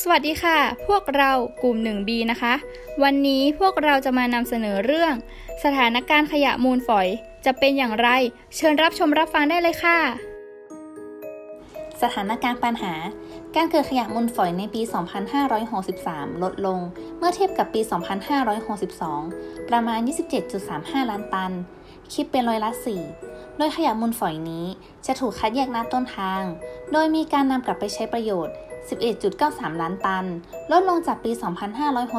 สวัสดีค่ะ พวกเรากลุ่ม 1B นะคะ วันนี้พวกเราจะมานำเสนอเรื่อง สถานการณ์ขยะมูลฝอย จะเป็นอย่างไร เชิญรับชมรับฟังได้เลยค่ะ สถานการณ์ปัญหา การเกิดขยะมูลฝอยในปี 2563 ลดลง เมื่อเทียบกับปี 2562 ประมาณ 27.35 ล้านตัน คิดเป็นร้อยละ4โดยขยะมูลฝอยนี้จะถูกคัดแยกณต้นทาง โดยมีการนำกลับไปใช้ประโยชน์ 11.93 ล้านตัน ลดลงจากปี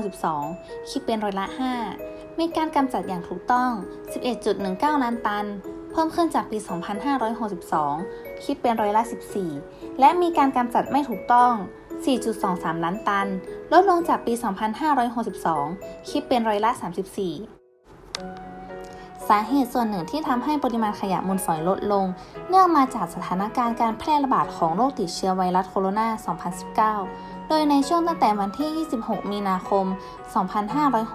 2562 คิดเป็นร้อยละ 5 มีการกำจัดอย่างถูกต้อง 11.19 ล้านตัน เพิ่มขึ้นจากปี 2562 คิดเป็นร้อยละ 14 และมีการกำจัดไม่ถูกต้อง 4.23 ล้านตัน ลดลงจากปี 2562 คิดเป็นร้อยละ 34าเหตุส่วนหนึ่งที่ทำให้ปริมาณขยะมูลฝอยลดลง เนื่องมาจากสถานการณ์การแพร่ระบาดของโรคติดเชื้อไวรัสโคโรนา 2019 โดยในช่วงตั้งแต่วันที่ 26 มีนาคม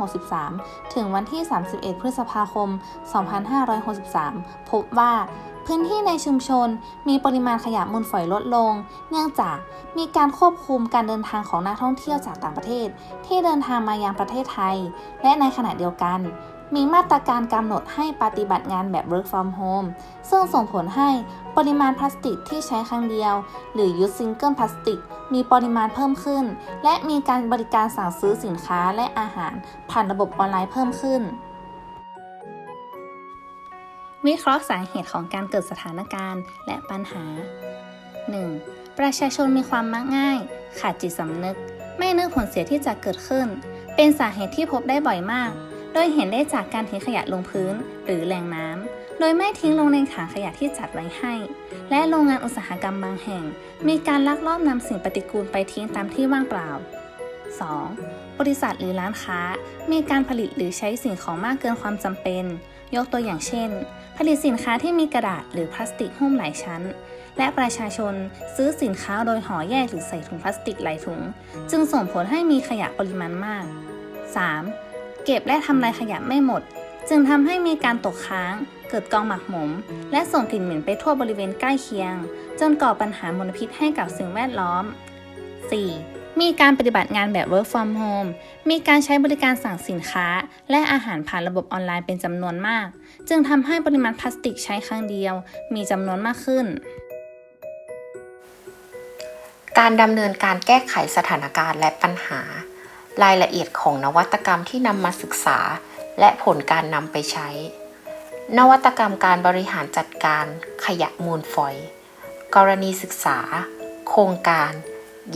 2563 ถึงวันที่ 31 พฤษภาคม 2563 พบว่าพื้นที่ในชุมชนมีปริมาณขยะมูลฝอยลดลง เนื่องจากมีการควบคุมการเดินทางของนักท่องเที่ยวจากต่างประเทศ ที่เดินทางมายังประเทศไทย และในขณะเดียวกัน มีมาตรการกำหนดให้ปฏิบัติงานแบบ work from home ซึ่งส่งผลให้ปริมาณพลาสติกที่ใช้ครั้งเดียว หรือ use single plastic มีปริมาณเพิ่มขึ้น และมีการบริการสั่งซื้อสินค้าและอาหารผ่านระบบออนไลน์เพิ่มขึ้น วิเคราะห์สาเหตุของการเกิดสถานการณ์และปัญหา 1. ประชาชนมีความมักง่าย ขาดจิตสำนึก ไม่นึกผลเสียที่จะเกิดขึ้น เป็นสาเหตุที่พบได้บ่อยมาก โดยเห็นได้จากการทิ้งขยะลงพื้นหรือแหล่งน้ำ โดยไม่ทิ้งลงในถังขยะที่จัดไว้ให้ และโรงงานอุตสาหกรรมบางแห่ง มีการลักลอบนำสิ่งปฏิกูลไปทิ้งตามที่ว่างเปล่า 2. บริษัทหรือร้านค้า มีการผลิตหรือใช้สิ่งของมากเกินความจำเป็น ยกตัวอย่างเช่น ผลิตสินค้าที่มีกระดาษหรือพลาสติกหุ้มหลายชั้น และประชาชนซื้อสินค้าโดยห่อแยกหรือใส่ถุงพลาสติกหลายถุง จึงส่งผลให้มีขยะปริมาณมาก 3. เก็บและทำลายขยะไม่หมด จึงทำให้มีการตกค้าง เกิดกองหมักหมม และส่งกลิ่นเหม็นไปทั่วบริเวณใกล้เคียง จนก่อปัญหามลพิษให้กับสิ่งแวดล้อม 4. มีการปฏิบัติงานแบบ work from home มีการใช้บริการสั่งสินค้า และอาหารผ่านระบบออนไลน์เป็นจำนวนมาก จึงทำให้ปริมาณพลาสติกใช้ครั้งเดียว มีจำนวนมากขึ้นการดำเนินการแก้ไขสถานการณ์และปัญหา รายละเอียดของนวัตกรรมที่นำมาศึกษา และผลการนำไปใช้ นวัตกรรมการบริหารจัดการขยะมูลฝอย กรณีศึกษา โครงการ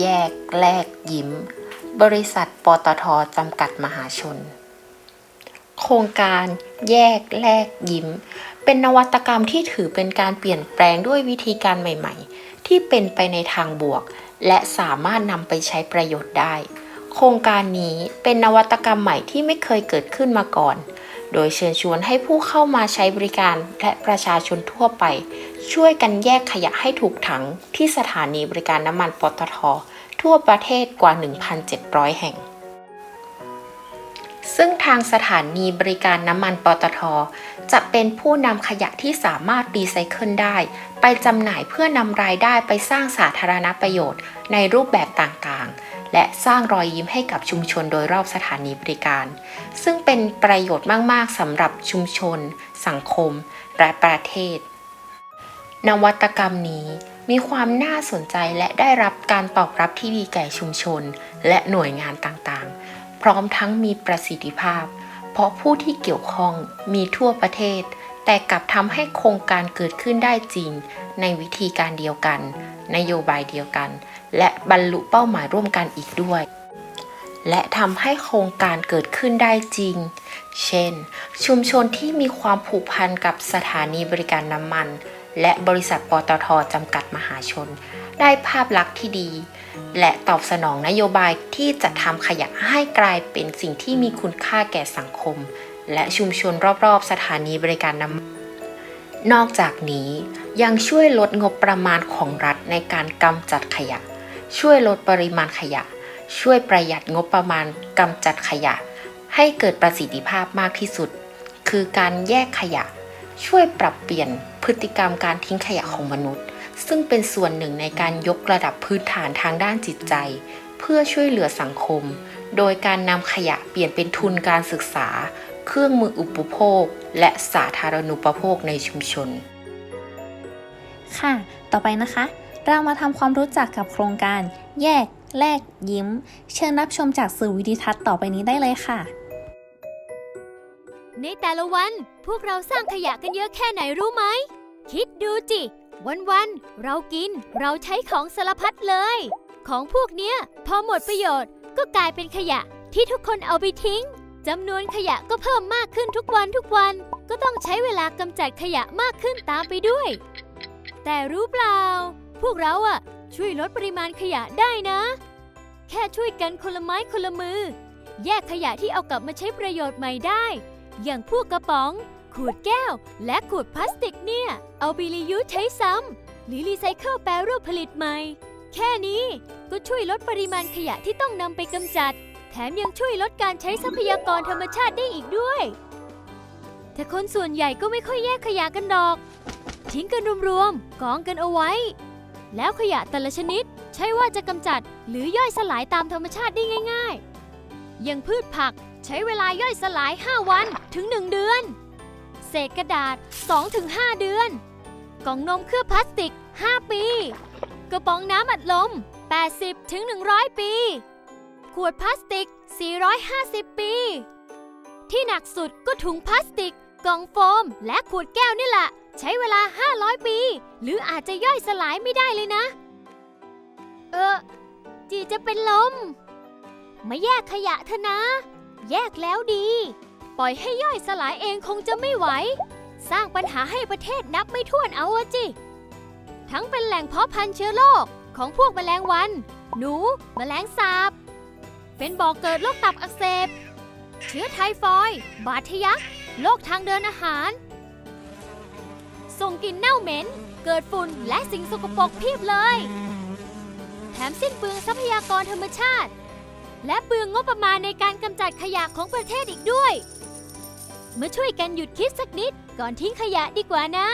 แยก แลก ยิ้ม บริษัทปตทจำกัดมหาชน โครงการแยก แลก ยิ้ม เป็นนวัตกรรมที่ถือเป็นการเปลี่ยนแปลงด้วยวิธีการใหม่ ๆ ที่เป็นไปในทางบวก และสามารถนำไปใช้ประโยชน์ได้ โครงการนี้เป็นนวัตกรรมใหม่ที่ไม่เคยเกิดขึ้นมาก่อน โดยเชิญชวนให้ผู้เข้ามาใช้บริการและประชาชนทั่วไป ช่วยกันแยกขยะให้ถูกถังที่สถานีบริการน้ำมันปตท ทั่วประเทศกว่า 1,700 แห่ง ซึ่งทางสถานีบริการน้ำมันปตท จะเป็นผู้นำขยะที่สามารถรีไซเคิลได้ ไปจำหน่ายเพื่อนำรายได้ไปสร้างสาธารณประโยชน์ในรูปแบบต่างๆ และสร้างรอยยิ้มให้กับชุมชนโดยรอบสถานีบริการ ซึ่งเป็นประโยชน์มาก ๆสำหรับชุมชน สังคม และประเทศ นวัตกรรมนี้มีความน่าสนใจและได้รับการตอบรับที่ดีแก่ชุมชน และหน่วยงานต่างๆ พร้อมทั้งมีประสิทธิภาพ เพราะผู้ที่เกี่ยวข้องมีทั่วประเทศ แต่กลับทำให้โครงการเกิดขึ้นได้จริง ในวิธีการเดียวกัน นโยบายเดียวกัน และบรรลุเป้าหมายร่วมกันอีกด้วย และทำให้โครงการเกิดขึ้นได้จริง เช่น ชุมชนที่มีความผูกพันกับสถานีบริการน้ำมัน และบริษัทปตทจำกัดมหาชน ได้ภาพลักษณ์ที่ดี และตอบสนองนโยบายที่จะทำขยะให้กลายเป็นสิ่งที่มีคุณค่าแก่สังคม และชุมชนรอบๆ สถานีบริการน้ำนอกจากนี้ยังช่วยลดงบประมาณของรัฐในการกำจัดขยะ ช่วยลดปริมาณขยะ ช่วยประหยัดงบประมาณกำจัดขยะ ให้เกิดประสิทธิภาพมากที่สุด คือการแยกขยะ ช่วยปรับเปลี่ยนพฤติกรรมการทิ้งขยะของมนุษย์ ซึ่งเป็นส่วนหนึ่งในการยกระดับพื้นฐานทางด้านจิตใจ เพื่อช่วยเหลือสังคม โดยการนำขยะเปลี่ยนเป็นทุนการศึกษา เครื่องมืออุปโภค และสาธารณูปโภคในชุมชน ค่ะ ต่อไปนะคะ เรามาทำความรู้จักกับโครงการ แยก แลก ยิ้ม เชิญรับชมจากสื่อวิดิทัศน์ต่อไปนี้ได้เลยค่ะ ในแต่ละวันพวกเราสร้างขยะกันเยอะแค่ไหนรู้ไหม คิดดูจิ วันๆเรากินเราใช้ของสารพัดเลย ของพวกเนี้ยพอหมดประโยชน์ก็กลายเป็นขยะที่ทุกคนเอาไปทิ้ง จำนวนขยะก็เพิ่มมากขึ้นทุกวันทุกวัน ก็ต้องใช้เวลากำจัดขยะมากขึ้นตามไปด้วย แต่รู้เปล่า พวกเราอะช่วยลดปริมาณขยะได้นะ แค่ช่วยกันคนละไม้คนละมือ แยกขยะที่เอากลับมาใช้ประโยชน์ใหม่ได้ อย่างพวกกระป๋อง ขวดแก้ว และขวดพลาสติกเนี่ย เอาไปรียูสใช้ซ้ำหรือรีไซเคิลแปรรูปผลิตใหม่ แค่นี้ก็ช่วยลดปริมาณขยะที่ต้องนำไปกำจัด แถมยังช่วยลดการใช้ทรัพยากรธรรมชาติได้อีกด้วย แต่คนส่วนใหญ่ก็ไม่ค่อยแยกขยะกันดอก ทิ้งกันรวมๆกองกันเอาไว้ แล้วขยะแต่ละชนิด ใช่ว่าจะกำจัดหรือย่อยสลายตามธรรมชาติได้ง่ายๆ อย่างพืชผักใช้เวลาย่อยสลาย 5 วันถึง 1 เดือน เศษกระดาษ 2-5 เดือน กล่องนมเคลือบพลาสติก 5 ปี กระป๋องน้ำอัดลม 80-100 ปี ขวดพลาสติก 450 ปี ที่หนักสุดก็ถุงพลาสติก กล่องโฟม และขวดแก้วนี่แหละ ใช้เวลา 500 ปี หรืออาจจะย่อยสลายไม่ได้เลยนะ เออ จีจะเป็นลม มาแยกขยะเถอะนะ แยกแล้วดี ปล่อยให้ย่อยสลายเองคงจะไม่ไหว สร้างปัญหาให้ประเทศนับไม่ถ้วนเอาอะจิทั้งเป็นแหล่งเพาะพันธุ์เชื้อโรคของพวกแมลงวัน หนู แมลงสาบ เป็นบ่อกเกิดโรคตับอักเสบ เชื้อไทฟอยด์บาดทะยักโรคทางเดินอาหาร ส่งกลิ่นเน่าเหม็น เกิดฝุ่นและสิ่งสกปรกเพียบเลย แถมสิ้นเปลืองทรัพยากรธรรมชาติ และเปลืองงบประมาณในการกำจัดขยะของประเทศอีกด้วย มาช่วยกันหยุดคิดสักนิดก่อนทิ้งขยะดีกว่านะ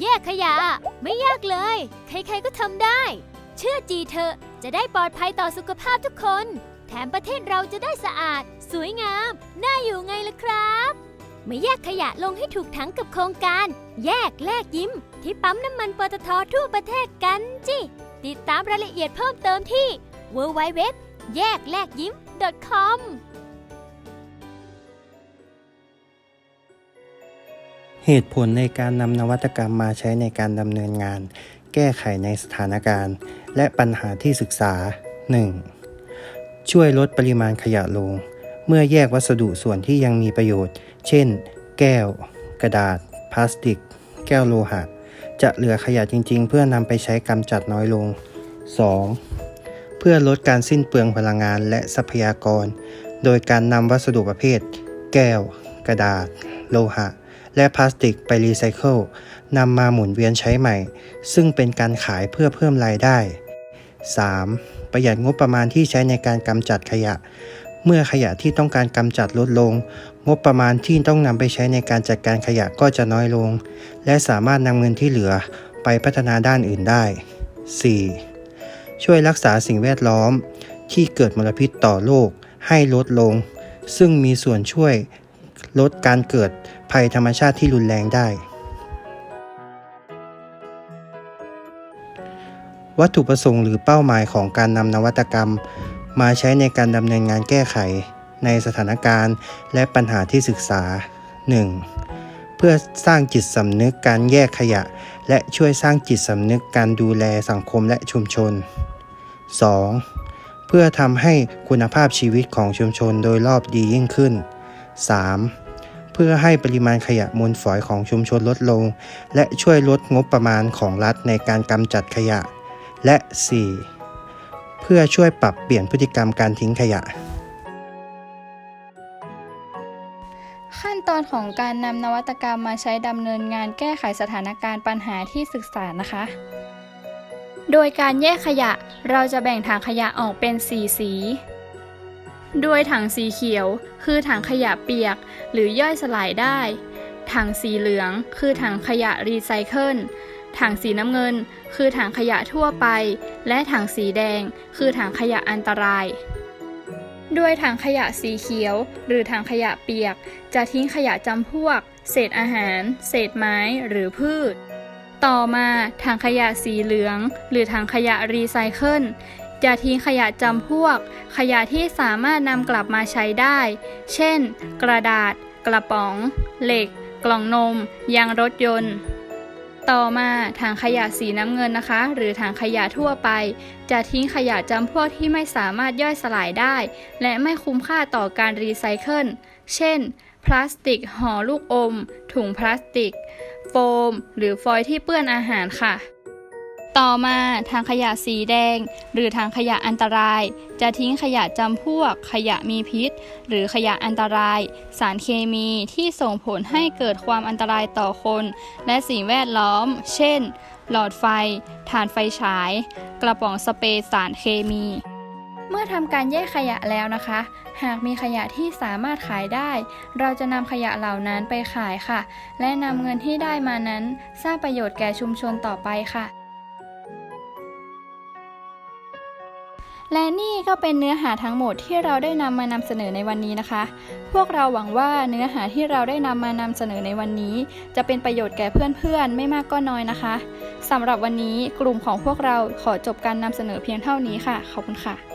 แยกขยะไม่ยากเลย ใครๆก็ทำได้ เชื่อจีเถอะจะได้ปลอดภัยต่อสุขภาพทุกคน แถมประเทศเราจะได้สะอาด สวยงาม น่าอยู่ไงล่ะครับ มาแยกขยะลงให้ถูกถังกับโครงการ แยกแลกยิ้ม ที่ปั๊มน้ำมันปตททั่วประเทศกันจิ ติดตามรายละเอียดเพิ่มเติมที่ www แยกแลกยิ้ม .com เหตุผลในการนำนวัตกรรมมาใช้ในการดำเนินงาน แก้ไขในสถานการณ์ และปัญหาที่ศึกษา 1. ช่วยลดปริมาณขยะลง เมื่อแยกวัสดุส่วนที่ยังมีประโยชน์ เช่น แก้ว กระดาษ พลาสติก แก้วโลหะ จะเหลือขยะจริง ๆ เพื่อนำไปใช้กำจัดน้อยลง 2. เพื่อลดการสิ้นเปลืองพลังงานและทรัพยากร โดยการนำวัสดุประเภท แก้ว กระดาษ โลหะ และพลาสติกไปรีไซเคิลนำมาหมุนเวียนใช้ใหม่ ซึ่งเป็นการขายเพื่อเพิ่มรายได้ 3. ประหยัดงบประมาณที่ใช้ในการกำจัดขยะ เมื่อขยะที่ต้องการกำจัดลดลง งบประมาณที่ต้องนำไปใช้ในการจัดการขยะก็จะน้อยลง และสามารถนำเงินที่เหลือไปพัฒนาด้านอื่นได้ 4. ช่วยรักษาสิ่งแวดล้อม ที่เกิดมลพิษต่อโลกให้ลดลง ซึ่งมีส่วนช่วยลดการเกิดภัยธรรมชาติที่รุนแรงได้ วัตถุประสงค์หรือเป้าหมายของการนำนวัตกรรม มาใช้ในการดำเนินงานแก้ไข ในสถานการณ์ และปัญหาที่ศึกษา 1. เพื่อสร้างจิตสำนึกการแยกขยะ และช่วยสร้างจิตสำนึกการดูแลสังคมและชุมชน 2. เพื่อทำให้คุณภาพชีวิตของชุมชนโดยรอบดียิ่งขึ้น 3. เพื่อให้ปริมาณขยะมูลฝอยของชุมชนลดลง และช่วยลดงบประมาณของรัฐในการกำจัดขยะ และ 4. เพื่อช่วยปรับเปลี่ยนพฤติกรรมการทิ้งขยะ ขั้นตอนของการนำนวัตกรรมมาใช้ดำเนินงานแก้ไขสถานการณ์ปัญหาที่ศึกษานะคะ โดยการแยกขยะเราจะแบ่งถังขยะออกเป็น 4 สีโดยถังสีเขียว คือถังขยะเปียก หรือย่อยสลายได้ ถังสีเหลือง คือถังขยะรีไซเคิล ถังสีน้ำเงิน คือถังขยะทั่วไป และถังสีแดง คือถังขยะอันตราย ด้วยถังขยะสีเขียว หรือถังขยะเปียก จะทิ้งขยะจำพวก เศษอาหาร เศษไม้ หรือพืช ต่อมาถังขยะสีเหลือง หรือถังขยะรีไซเคิลจะทิ้งขยะจำพวก ขยะที่สามารถนำกลับมาใช้ได้ เช่น กระดาษ กระป๋อง เหล็ก กล่องนม ยางรถยนต์ ต่อมาถังขยะสีน้ำเงินนะคะ หรือถังขยะทั่วไป จะทิ้งขยะจำพวกที่ไม่สามารถย่อยสลายได้ และไม่คุ้มค่าต่อการรีไซเคิล เช่น พลาสติกห่อลูกอม ถุงพลาสติก โฟม หรือฟอยล์ที่เปื้อนอาหารค่ะ ต่อมาถังขยะสีแดง หรือถังขยะอันตราย จะทิ้งขยะจำพวก ขยะมีพิษ หรือขยะอันตราย สารเคมีที่ส่งผลให้เกิดความอันตรายต่อคน และสิ่งแวดล้อม เช่น หลอดไฟ ถ่านไฟฉาย กระป๋องสเปรย์สารเคมี เมื่อทำการแยกขยะแล้วนะคะ หากมีขยะที่สามารถขายได้ เราจะนำขยะเหล่านั้นไปขายค่ะ และนำเงินที่ได้มานั้น สร้างประโยชน์แก่ชุมชนต่อไปค่ะ และนี่ก็เป็นเนื้อหาทั้งหมดที่เราได้นำมานำเสนอในวันนี้นะคะ พวกเราหวังว่าเนื้อหาที่เราได้นำมานำเสนอในวันนี้ จะเป็นประโยชน์แก่เพื่อนๆ ไม่มากก็น้อยนะคะสำหรับวันนี้กลุ่มของพวกเราขอจบการนำเสนอเพียงเท่านี้ค่ะ ขอบคุณค่ะ